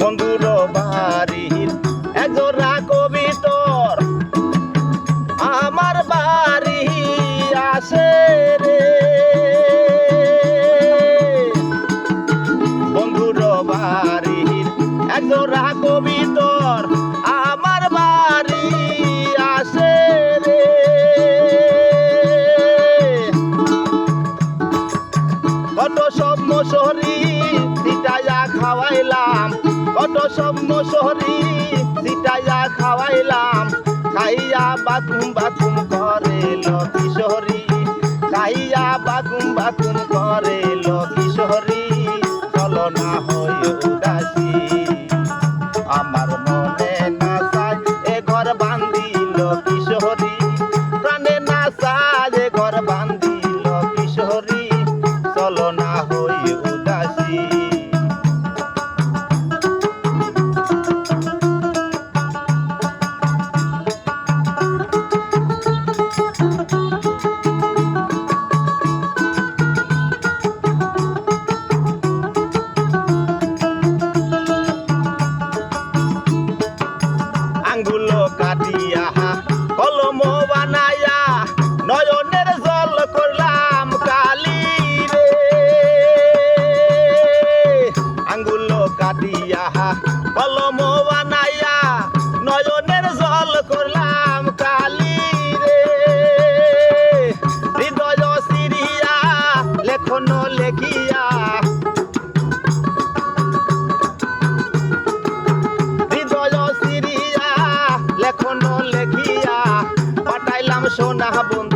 বন্ধুর বাড়ির একজোড়া কবিতর। আমার বাড়ি আসে রে। বন্ধুর বাড়ির একজোড়া কবিতর আমার বাড়ি আসে রে। কত সব মশরী কত সব মশহরি সিটাইয়া খাওয়াইলাম খাইয়া বাথুম বাথুম করে লো কিশোরী খাইয়া বাথুম বাথুম কাটিয়া কলম বানায়া নয়নের জল করলাম কালি রে। হৃদয় সিরিয়া, লেখন লেখিয়া। হৃদয় সিরিয়া, লেখন লেখিয়া। পাঠাইলাম সোনা বন্ধু